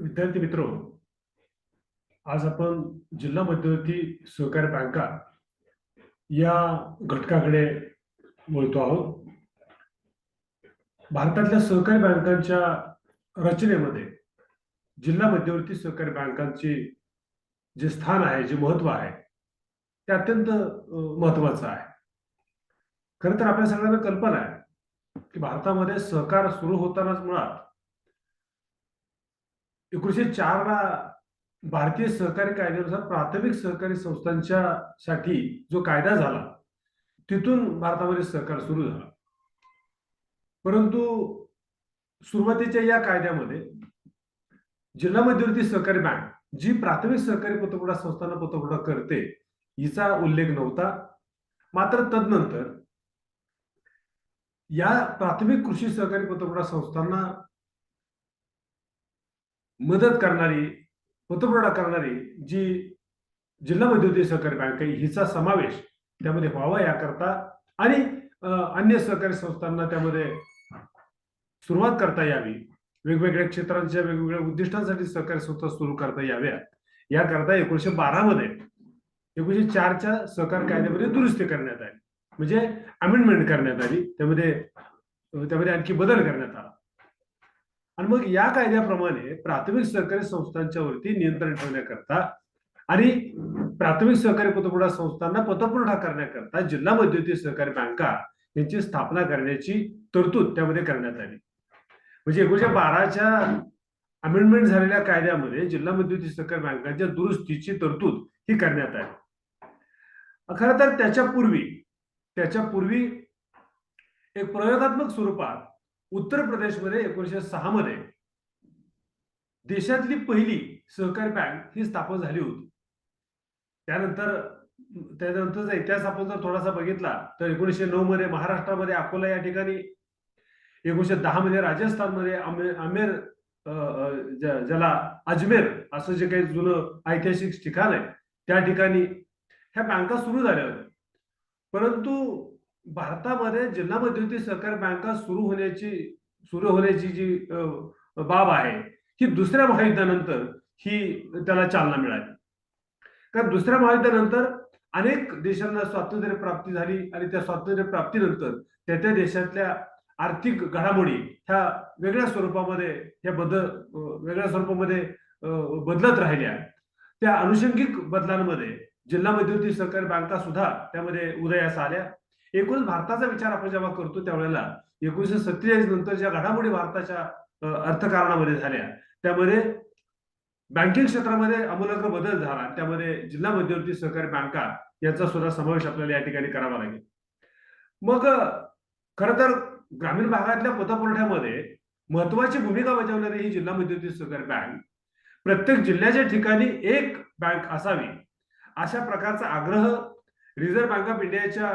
विद्यार्थी मित्र आज आपण जिल्हा मध्यवर्ती सहकारी बँका या घटकाकडे बोलतो आहोत. भारतातल्या सहकारी बँकांच्या रचनेमध्ये जिल्हा मध्यवर्ती सहकारी बँकांचे जे स्थान आहे जे महत्त्व आहे ते अत्यंत महत्वाचं आहे. खरं तर आपल्या सगळ्यांना कल्पना आहे की भारतामध्ये सहकार सुरू होतानाच मुळात एकोणीशे चार ला भारतीय सहकारी कायद्यानुसार प्राथमिक सहकारी संस्थांच्या साठी जो कायदा झाला तिथून भारतामध्ये सहकार सुरू झाला. परंतु सुरुवातीच्या या कायद्यामध्ये जिल्हा मध्यवर्ती सहकारी बँक जी प्राथमिक सहकारी पतपुरवठा संस्थांना पतपुरवठा करते हिचा उल्लेख नव्हता. मात्र तदनंतर या प्राथमिक कृषी सहकारी पतपुरवठा संस्थांना मदत करणारी पतपुरवठा करणारी जी जिल्हा मध्यवर्ती सहकारी बँक आहे हिचा समावेश त्यामध्ये व्हावा याकरता आणि अन्य सहकारी संस्थांना त्यामध्ये सुरुवात करता यावी. वेगवेगळ्या क्षेत्रांच्या वेगवेगळ्या उद्दिष्टांसाठी सहकारी संस्था सुरू करता याव्या. याकरता एकोणीशे बारा मध्ये एकोणीशे चारच्या सहकार कायद्यामध्ये दुरुस्ती करण्यात आली. म्हणजे अमेंडमेंट करण्यात आली. त्यामध्ये त्यामध्ये आणखी बदल करण्यात आला. आणि मग या कायद्याप्रमाणे प्राथमिक सहकारी संस्थांच्या वरती नियंत्रण ठेवण्याकरता आणि प्राथमिक सहकारी पतपुरवठा संस्थांना पतपुरवठा करण्याकरता जिल्हा मध्यवर्ती सहकारी बँका यांची स्थापना करण्याची तरतूद त्यामध्ये करण्यात आली. म्हणजे एकोणीशे बाराच्या अमेंडमेंट झालेल्या कायद्यामध्ये जिल्हा मध्यवर्ती सहकारी बँकांच्या दुरुस्तीची तरतूद ही करण्यात आली. खरं तर त्याच्यापूर्वी त्याच्यापूर्वी एक प्रयोगात्मक स्वरूपात उत्तर प्रदेशमध्ये एकोणीशे सहा मध्ये देशातली पहिली सहकारी बँक ही स्थापन झाली होती. त्यानंतर त्यानंतरचा इतिहास आपण जर थोडासा बघितला तर एकोणीसशे नऊ मध्ये महाराष्ट्रामध्ये अकोला या ठिकाणी एकोणीशे दहा मध्ये राजस्थानमध्ये आमे- आमेर ज्याला अजमेर असं जे काही जुनं ऐतिहासिक ठिकाण आहे त्या ठिकाणी ह्या बँका सुरू झाल्या होत्या. परंतु भारतामध्ये जिल्हा मध्यवर्ती सहकारी बँका सुरू होण्याची सुरू होण्याची जी बाब आहे ही दुसऱ्या महायुद्धानंतर ही त्याला चालना मिळाली. कारण दुसऱ्या महायुद्धानंतर अनेक देशांना स्वातंत्र्य प्राप्ती झाली आणि त्या स्वातंत्र्य प्राप्तीनंतर त्या त्या देशातल्या आर्थिक घडामोडी ह्या वेगळ्या स्वरूपामध्ये ह्या बदल वेगळ्या स्वरूपामध्ये बदलत राहिल्या. त्या अनुषंगिक बदलांमध्ये जिल्हा मध्यवर्ती सहकारी बँका सुद्धा त्यामध्ये उदयास आल्या. एकूण भारताचा विचार आपण जेव्हा करतो त्यावेळेला एकोणीशे सत्तेचाळीस नंतर ज्या घडामोडी भारताच्या अर्थकारणामध्ये झाल्या त्यामध्ये बँकिंग क्षेत्रामध्ये अमूलाग्र बदल झाला त्यामध्ये जिल्हा मध्यवर्ती सहकारी बँका यांचा सुद्धा समावेश आपल्याला या ठिकाणी करावा लागेल. मग खर तर ग्रामीण भागातल्या पतपुरवठ्यामध्ये महत्वाची भूमिका बजावणारी ही जिल्हा मध्यवर्ती सहकारी बँक प्रत्येक जिल्ह्याच्या ठिकाणी एक बँक असावी अशा प्रकारचा आग्रह रिझर्व्ह बँक ऑफ इंडियाच्या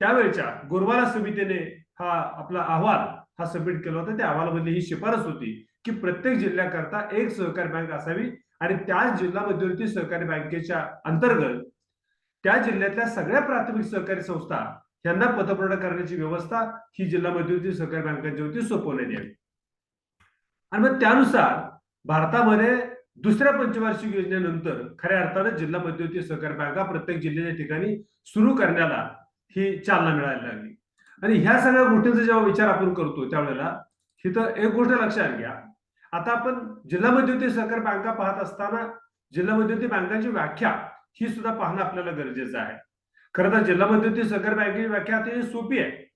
त्यावेळच्या गोरवाला समितीने हा आपला अहवाल हा सबमिट केला होता. त्या अहवालामध्ये ही शिफारस होती की प्रत्येक जिल्ह्याकरता एक सहकारी बँक असावी आणि त्याच जिल्हा मध्यवर्ती सहकारी बँकेच्या अंतर्गत त्या जिल्ह्यातल्या सगळ्या प्राथमिक सहकारी संस्था यांना पतपुरवठा करण्याची व्यवस्था ही जिल्हा मध्यवर्ती सहकारी बँकांच्या वरती सोपवण्यात यावी आणि मग त्यानुसार भारतामध्ये दुसऱ्या पंचवार्षिक योजनेनंतर खऱ्या अर्थानं जिल्हा मध्यवर्ती सहकारी बँका प्रत्येक जिल्ह्याच्या ठिकाणी सुरू करण्याला ही चालना मिळायला लागली. आणि ह्या सगळ्या गोष्टींचा जेव्हा विचार आपण करतो त्यावेळेला तिथं एक गोष्ट लक्षात घ्या. आता आपण जिल्हा मध्यवर्ती सहकार बँका पाहत असताना जिल्हा मध्यवर्ती बँकांची व्याख्या ही सुद्धा पाहणं आपल्याला गरजेचं आहे. खरं तर जिल्हा मध्यवर्ती सहकार बँकेची व्याख्या अतिशय सोपी आहे.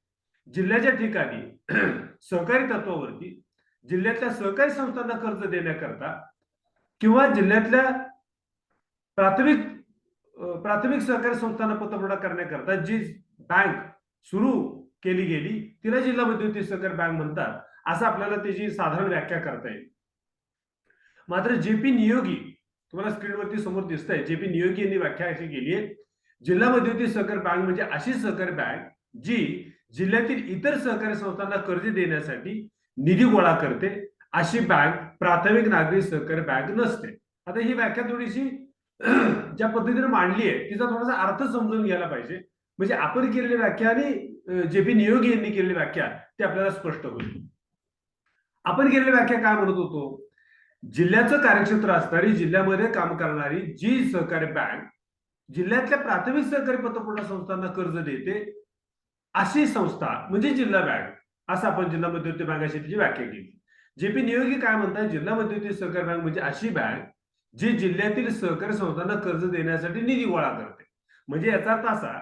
जिल्ह्याच्या ठिकाणी सहकारी तत्वावरती जिल्ह्यातल्या सहकारी संस्थांना कर्ज देण्याकरता किंवा जिल्ह्यातल्या प्राथमिक प्राथमिक सहकारी संस्थांना पतपुरवठा करण्याकरता जी बँक सुरू केली गेली तिला जिल्हा मध्यवर्ती सहकारी बँक म्हणतात. असं आपल्याला त्याची साधारण व्याख्या करता येईल. मात्र जे पी नियोगी तुम्हाला स्क्रीनवरती समोर दिसतंय जे पी नियोगी यांनी व्याख्या अशी केली आहे. जिल्हा मध्यवर्ती सहकारी बँक म्हणजे अशी सहकारी बँक जी जिल्ह्यातील इतर सहकारी संस्थांना कर्ज देण्यासाठी निधी गोळा करते. अशी बँक प्राथमिक नागरी सहकारी बँक नसते. आता ही व्याख्या थोडीशी ज्या पद्धतीने मांडली आहे तिचा थोडासा अर्थ समजून घ्यायला पाहिजे. म्हणजे आपण केलेली व्याख्या आणि जे पी नियोगी यांनी केलेली व्याख्या ते आपल्याला स्पष्ट होईल. आपण केलेली व्याख्या काय म्हणत होतो? जिल्ह्याचं कार्यक्षेत्र असणारी जिल्ह्यामध्ये काम करणारी जी सहकारी बँक जिल्ह्यातल्या प्राथमिक सहकारी पतपुरवठा संस्थांना कर्ज देते अशी संस्था म्हणजे जिल्हा बँक असं आपण जिल्हा मध्यवर्ती बँकाशी त्याची व्याख्या केली. जे पी नियोगी काय म्हणतात जिल्हा मध्यवर्ती सहकारी बँक म्हणजे अशी बँक जी जिल्ह्यातील सहकारी संस्थांना कर्ज देण्यासाठी निधी गोळा करते. म्हणजे याचा अर्थ असा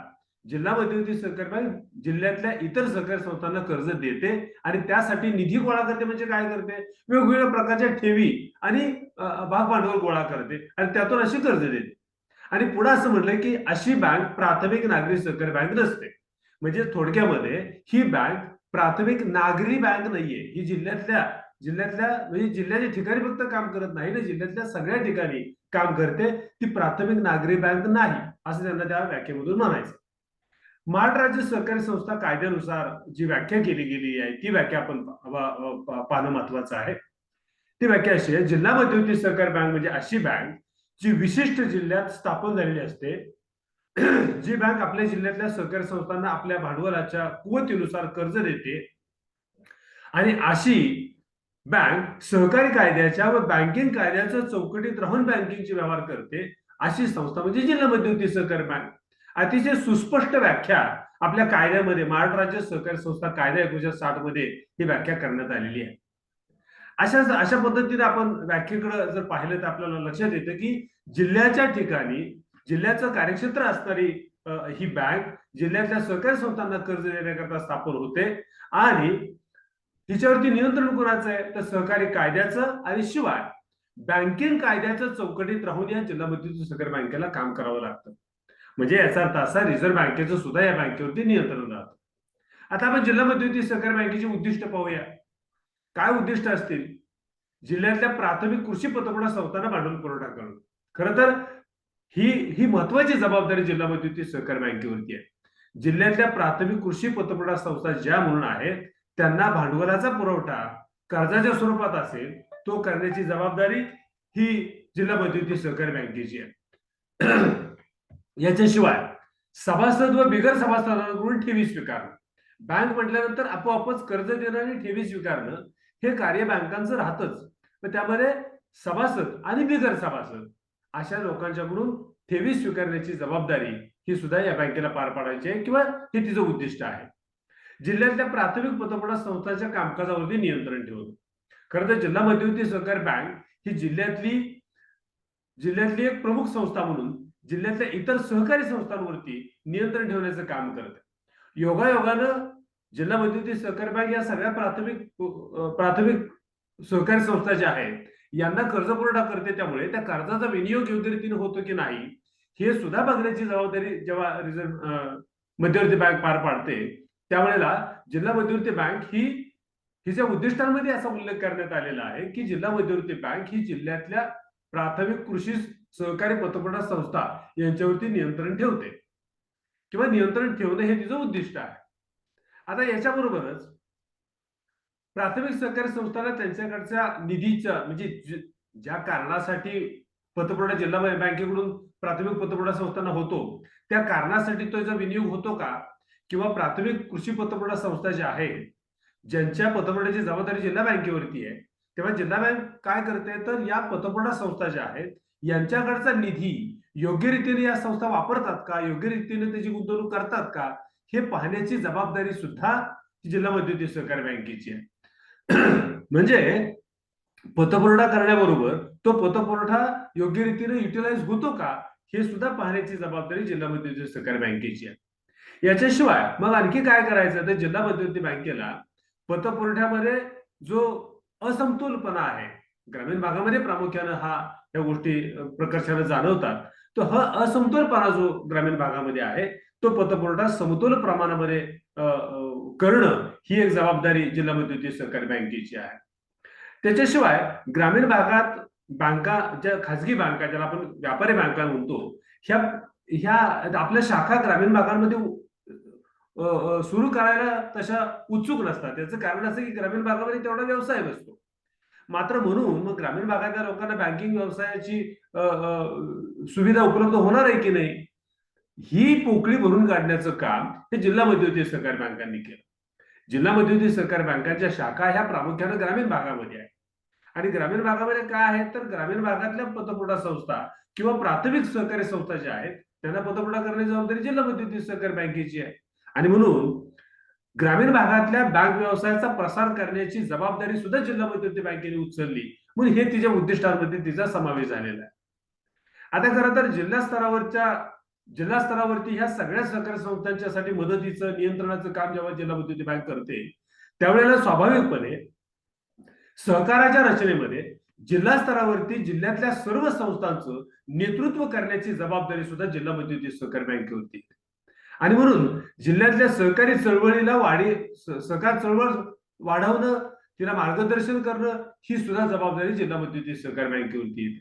जिल्हा मध्यवर्ती सहकारी बँक जिल्ह्यातल्या इतर सहकारी संस्थांना कर्ज देते आणि त्यासाठी निधी गोळा करते म्हणजे काय करते? वेगवेगळ्या प्रकारच्या ठेवी आणि भाग भांडवल गोळा करते आणि त्यातून अशी कर्ज देते. आणि पुढे असं म्हटलंय की अशी बँक प्राथमिक नागरी सहकारी बँक नसते. म्हणजे थोडक्यामध्ये ही बँक प्राथमिक नागरी बँक नाहीये. ही जिल्ह्यातल्या जिल्ह्यातल्या म्हणजे जिल्ह्याच्या ठिकाणी फक्त काम करत नाही ना जिल्ह्यातल्या सगळ्या ठिकाणी काम करते. ती प्राथमिक नागरी बँक नाही असं त्यांना त्या व्याख्येमधून म्हणायचं महाराष्ट्र राज्य सहकारी संस्था कायद्यानुसार जी व्याख्या केली गेली आहे ती व्याख्या आपण पाहणं महत्वाचं आहे. ती व्याख्या अशी आहे जिल्हा मध्यवर्ती सहकारी बँक म्हणजे अशी बँक जी विशिष्ट जिल्ह्यात स्थापन झालेली असते. जी बँक आपल्या जिल्ह्यातल्या सहकारी संस्थांना आपल्या भांडवलाच्या कुवतीनुसार कर्ज देते. आणि अशी बँक सहकारी कायद्याच्या व बँकिंग कायद्याच्या चौकटीत राहून बँकिंगचे व्यवहार करते. अशी संस्था म्हणजे जिल्हा मध्यवर्ती सहकारी बँक. अतिशय सुस्पष्ट व्याख्या आपल्या कायद्यामध्ये महाराष्ट्र राज्य सहकारी संस्था कायदा एकोणीशे साठमध्ये ही व्याख्या करण्यात आलेली आहे. अशा अशा पद्धतीने आपण व्याख्येकडे जर पाहिलं तर आपल्याला लक्षात येतं की जिल्ह्याच्या ठिकाणी जिल्ह्याचं कार्यक्षेत्र असणारी ही बँक जिल्ह्यातल्या सहकारी संस्थांना कर्ज देण्याकरता स्थापन होते आणि तिच्यावरती नियंत्रण कोणाचं आहे? तर सहकारी कायद्याचं आणि शिवाय बँकिंग कायद्याच्या चौकटीत राहून या जिल्हा मध्यवर्ती सहकारी बँकेला काम करावं लागतं. म्हणजे याचा अर्थ असा रिझर्व्ह बँकेचं सुद्धा या बँकेवरती नियंत्रण राहतं. आता आपण जिल्हा मध्यवर्ती सहकारी बँकेची उद्दिष्ट पाहूया. काय उद्दिष्ट असतील? जिल्ह्यातल्या प्राथमिक कृषी पतपुरवठा संस्थांना भांडवल पुरवठा करणं. खरं तर ही ही महत्वाची जबाबदारी जिल्हा मध्यवर्ती सहकारी बँकेवरती आहे. जिल्ह्यातल्या प्राथमिक कृषी पतपुरवठा संस्था ज्या म्हणून आहेत त्यांना भांडवलाचा पुरवठा कर्जाच्या स्वरूपात असेल तो करण्याची जबाबदारी ही जिल्हा मध्यवर्ती सहकारी बँकेची आहे. याच्याशिवाय सभासद व बिगर सभासदांकडून ठेवी स्वीकारणं. बँक म्हटल्यानंतर आपोआपच कर्ज देणं आणि ठेवी स्वीकारणं हे कार्य बँकांचं राहतच. पण त्यामध्ये सभासद आणि बिगर सभासद अशा लोकांच्याकडून ठेवी स्वीकारण्याची जबाबदारी ही सुद्धा या बँकेला पार पाडायची आहे किंवा हे तिचं उद्दिष्ट आहे. जिल्ह्यातल्या प्राथमिक पतपुरवठा संस्थांच्या कामकाजावरती नियंत्रण ठेवणं. खरं तर जिल्हा मध्यवर्ती सहकारी बँक ही जिल्ह्यातली जिल्ह्यातली एक प्रमुख संस्था म्हणून जिल्ह्यातल्या इतर सहकारी संस्थांवरती नियंत्रण ठेवण्याचं काम करते योगायोगानं जिल्हा मध्यवर्ती सहकारी बँक या सगळ्या प्राथमिक प्राथमिक सहकारी संस्था ज्या आहेत यांना कर्ज पुरवठा करते त्यामुळे त्या कर्जाचा विनियोग योग्य रीतीने होतो की नाही हे सुद्धा बघण्याची जबाबदारी जेव्हा रिझर्व्ह मध्यवर्ती बँक पार पाडते त्यावेळेला जिल्हा मध्यवर्ती बँक ही हिच्या उद्दिष्टांमध्ये असा उल्लेख करण्यात आलेला आहे की जिल्हा मध्यवर्ती बँक ही जिल्ह्यातल्या प्राथमिक कृषी सहकारी पतपुरवठा संस्था यांच्यावरती नियंत्रण ठेवते. किंवा नियंत्रण ठेवणं हे तिचं उद्दिष्ट आहे. आता याच्याबरोबरच प्राथमिक सहकारी संस्थांना त्यांच्याकडच्या निधीच्या म्हणजे ज्या कारणासाठी पतपुरवठा जिल्हा बँकेकडून प्राथमिक पतपुरवठा संस्थांना होतो त्या कारणासाठी तो याचा विनियोग होतो का? किंवा प्राथमिक कृषी पतपुरवठा संस्था ज्या आहेत ज्यांच्या पतपुरवठ्याची जबाबदारी जिल्हा बँकेवरती आहे तेव्हा जिल्हा बँक काय करते? तर या पतपुरवठा संस्था ज्या आहेत यांच्याकडचा निधी योग्य रीतीने या संस्था वापरतात का? योग्य रीतीने त्याची गुंतवणूक करतात का? हे पाहण्याची जबाबदारी सुद्धा जिल्हा मध्यवर्ती सहकारी बँकेची आहे. म्हणजे पतपुरवठा करण्याबरोबर तो पतपुरवठा योग्य रीतीने युटिलाइज होतो का? हे सुद्धा पाहण्याची जबाबदारी जिल्हा मध्यवर्ती सहकारी बँकेची आहे. याच्याशिवाय मग आणखी काय करायचं? तर जिल्हा मध्यवर्ती बँकेला पतपुरवठ्यामध्ये जो असमतोलपणा आहे ग्रामीण भागामध्ये प्रामुख्यानं हा या गोष्टी अ, प्रकर्षाने जाणवतात. तो हा असमतोलपणा जो ग्रामीण भागामध्ये आहे तो पतपुरवठा समतोल प्रमाणामध्ये करणं ही एक जबाबदारी जिल्हा मध्यवर्ती सहकारी बँकेची आहे. त्याच्याशिवाय ग्रामीण भागात बँका ज्या खाजगी बँका ज्याला आपण व्यापारी बँका म्हणतो ह्या ह्या आपल्या शाखा ग्रामीण भागांमध्ये सुरू करायला तशा उत्सुक नसतात. त्याचं कारण असं की ग्रामीण भागामध्ये तेवढा व्यवसाय नसतो. मात्र म्हणून मग ग्रामीण भागातल्या लोकांना बँकिंग व्यवसायाची सुविधा उपलब्ध होणार आहे की नाही? ही पोकळी भरून काढण्याचं काम हे जिल्हा मध्यवर्ती सहकारी बँकांनी केलं. जिल्हा मध्यवर्ती सहकारी बँकांच्या शाखा ह्या प्रामुख्यानं ग्रामीण भागामध्ये आहे आणि ग्रामीण भागामध्ये काय आहे? तर ग्रामीण भागातल्या पतपुरवठा संस्था किंवा प्राथमिक सहकारी संस्था ज्या आहेत त्यांना पतपुरवठा करण्याची जबाबदारी जिल्हा मध्यवर्ती सहकारी बँकेची आहे. आणि म्हणून ग्रामीण भागातल्या बँक व्यवसायाचा प्रसार करण्याची जबाबदारी सुद्धा जिल्हा मध्यवर्ती बँकेने उचलली. म्हणून हे तिच्या उद्दिष्टांमध्ये तिचा समावेश झालेला आहे. आता खरं तर जिल्हा स्तरावरच्या जिल्हा स्तरावरती ह्या सगळ्या सहकारी संस्थांच्यासाठी मदतीचं नियंत्रणाचं काम जेव्हा जिल्हा मध्यवर्ती बँक करते त्यावेळेला स्वाभाविकपणे सहकाराच्या रचनेमध्ये जिल्हा स्तरावरती जिल्ह्यातल्या सर्व संस्थांचं नेतृत्व करण्याची जबाबदारी सुद्धा जिल्हा मध्यवर्ती सहकारी बँकेवरती होती आणि म्हणून जिल्ह्यातल्या सहकारी चळवळीला वाढी सहकार चळवळ वाढवणं तिला मार्गदर्शन करणं ही सुद्धा जबाबदारी जिल्हा मध्यवर्ती सहकार बँकेवरती येते.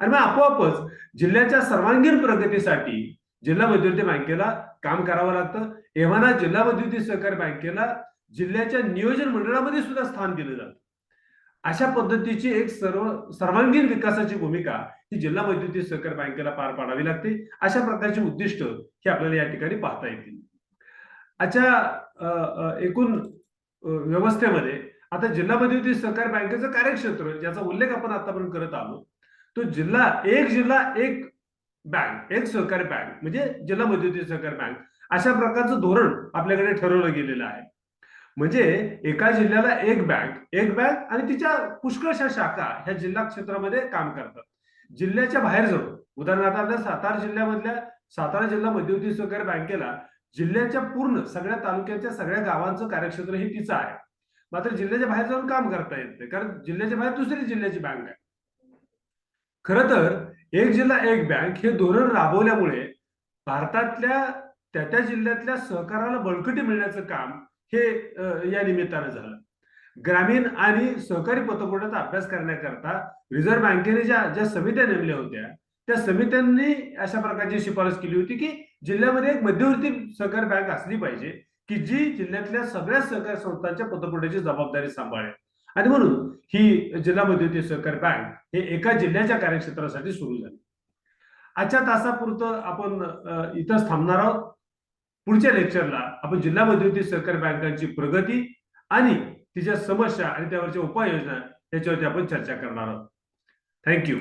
आणि मग आपोआपच जिल्ह्याच्या सर्वांगीण प्रगतीसाठी जिल्हा मध्यवर्ती बँकेला काम करावं लागतं. एव्हाना जिल्हा मध्यवर्ती सहकारी बँकेला जिल्ह्याच्या नियोजन मंडळामध्ये सुद्धा स्थान दिलं जातं. अशा पद्धतीची एक सर्व सर्वांगीण विकासाची भूमिका ती जिल्हा मध्यवर्ती सहकार बँकेला पार पाडावी लागते. अशा प्रकारची उद्दिष्ट ही आपल्याला या ठिकाणी पाहता येतील. अच्छा एकूण व्यवस्थेमध्ये आता जिल्हा मध्यवर्ती सहकार बँकेचं कार्यक्षेत्र ज्याचा उल्लेख आपण आतापर्यंत करत आलो तो जिल्हा एक जिल्हा एक बँक एक सहकारी बँक म्हणजे जिल्हा मध्यवर्ती सहकारी बँक अशा प्रकारचं धोरण आपल्याकडे ठरवलं गेलेलं आहे. म्हणजे एका जिल्ह्याला एक बँक एक बँक आणि तिच्या पुष्कळशा शाखा ह्या जिल्हा क्षेत्रामध्ये काम करतात. जिल्ह्याच्या बाहेर जाऊन उदाहरणार्थ आपल्या सातारा जिल्ह्यामधल्या सातारा जिल्हा मध्यवर्ती सहकारी बँकेला जिल्ह्याच्या पूर्ण सगळ्या तालुक्याच्या सगळ्या गावांचं कार्यक्षेत्र हे तिचं आहे. मात्र जिल्ह्याच्या बाहेर जाऊन काम करता येत नाही कारण जिल्ह्याच्या बाहेर दुसरी जिल्ह्याची बँक आहे. खर तर एक जिल्हा एक बँक हे धोरण राबवल्यामुळे भारतातल्या त्या त्या जिल्ह्यातल्या सहकाराला बळकटी मिळण्याचं काम हे या निमित्तानं झालं. ग्रामीण आणि सहकारी पतपुरवठ्याचा अभ्यास करण्याकरता रिझर्व्ह बँकेने ज्या ज्या समित्या नेमल्या होत्या त्या समित्यांनी अशा प्रकारची शिफारस केली होती की जिल्ह्यामध्ये एक मध्यवर्ती सहकारी बँक असली पाहिजे की जी जिल्ह्यातल्या सगळ्या सहकारी संस्थांच्या पतपुरवठ्याची जबाबदारी सांभाळेल. आणि म्हणून ही जिल्हा मध्यवर्ती सहकारी बँक हे एका जिल्ह्याच्या कार्यक्षेत्रासाठी सुरू झाली. आजच्या तासापुरतं आपण इथंच थांबणार आहोत. पुढच्या लेक्चरला आपण जिल्हा मध्यवर्ती सहकारी बँकांची प्रगती आणि तिच्या समस्या आणि त्यावरच्या उपाययोजना याच्यावरती आपण चर्चा करणार आहोत. थँक्यू